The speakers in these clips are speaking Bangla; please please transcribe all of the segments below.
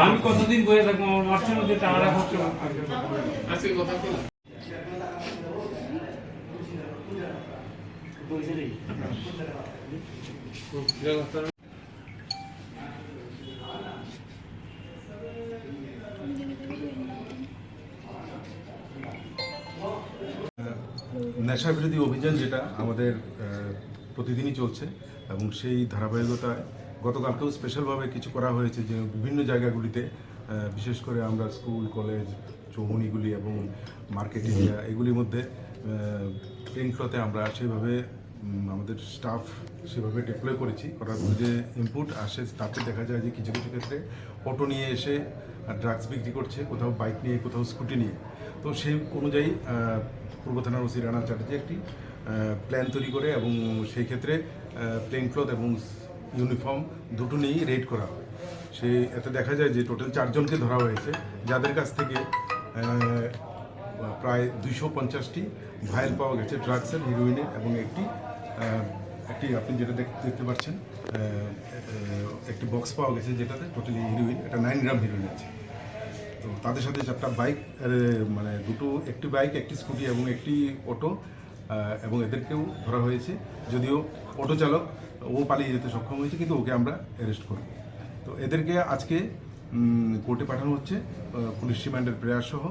আমি কতদিন বয়ে থাকব? আমার মাসের মধ্যে টাকাটা খরচ নেশা বিরোধী অভিযান যেটা আমাদের প্রতিদিনই চলছে এবং সেই ধারাবাহিকতায় গতকালকেও স্পেশালভাবে কিছু করা হয়েছে যে বিভিন্ন জায়গাগুলিতে বিশেষ করে আমরা স্কুল কলেজ চৌমুনিগুলি এবং মার্কেট এরিয়া এগুলির মধ্যে পেনক্লতে আমরা সেইভাবে আমাদের স্টাফ সেভাবে ডিপ্লয় করেছি। করার যে ইনপুট আসে তাতে দেখা যায় যে কিছু কিছু ক্ষেত্রে অটো নিয়ে এসে ড্রাগস বিক্রি করছে কোথাও বাইক নিয়ে কোথাও স্কুটি নিয়ে। তো সেই অনুযায়ী পূর্ব থানার ওসি রানা চ্যাটার্জি একটি প্ল্যান তৈরি করে এবং সেই ক্ষেত্রে প্লেন ক্লথ এবং ইউনিফর্ম দুটো নিয়েই রেড করা হয়। সে এতে দেখা যায় যে টোটাল চারজনকে ধরা হয়েছে। যাদের কাছ থেকে প্রায় দুইশো পঞ্চাশটি ভাইল পাওয়া গেছে ড্রাগসের হিরোইনের এবং একটি একটি আপনি যেটা দেখ- দেখতে পাচ্ছেন একটি বক্স পাওয়া গেছে যেটাতে টোটালি হিরোইন এটা নাইন গ্রাম হিরোইন আছে। তো তাদের সাথে চারটা বাইক মানে দুটো, একটি বাইক একটি স্কুটি এবং একটি অটো এবং এদেরকেও ধরা হয়েছে। যদিও অটো চালক ও পালিয়ে যেতে সক্ষম হয়েছে কিন্তু ওকে আমরা অ্যারেস্ট করব। তো এদেরকে আজকে কোর্টে পাঠানো হচ্ছে পুলিশ রিমান্ডের প্রেয়ার সহ।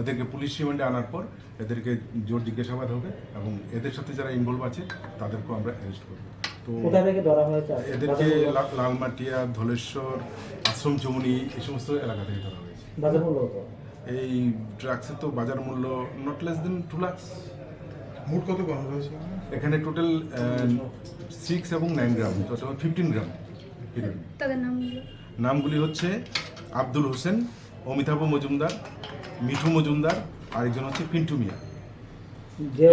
এদেরকে পুলিশ রিমান্ডে আনার পর এদেরকে জোর জিজ্ঞাসাবাদ হবে এবং এদের সাথে যারা ইনভলভ আছে তাদেরকেও আমরা অ্যারেস্ট করব। তো এদেরকে লালমাটিয়া ধলেশ্বর আশ্রম চৌমনি এই সমস্ত এলাকা থেকে ধরা হয়েছে। এই ড্রাগসের তো বাজার মূল্য not less than two lakhs মোট কত গ্রাম রয়েছে? এখানে টোটাল সিক্স এবং nine gram total fifteen gram. তাদের নামগুলো? নামগুলি হচ্ছে আব্দুল হোসেন অমিতাভ মজুমদার মিঠু মজুমদার আরেকজন হচ্ছে পিন্টু মিয়া। ইয়ে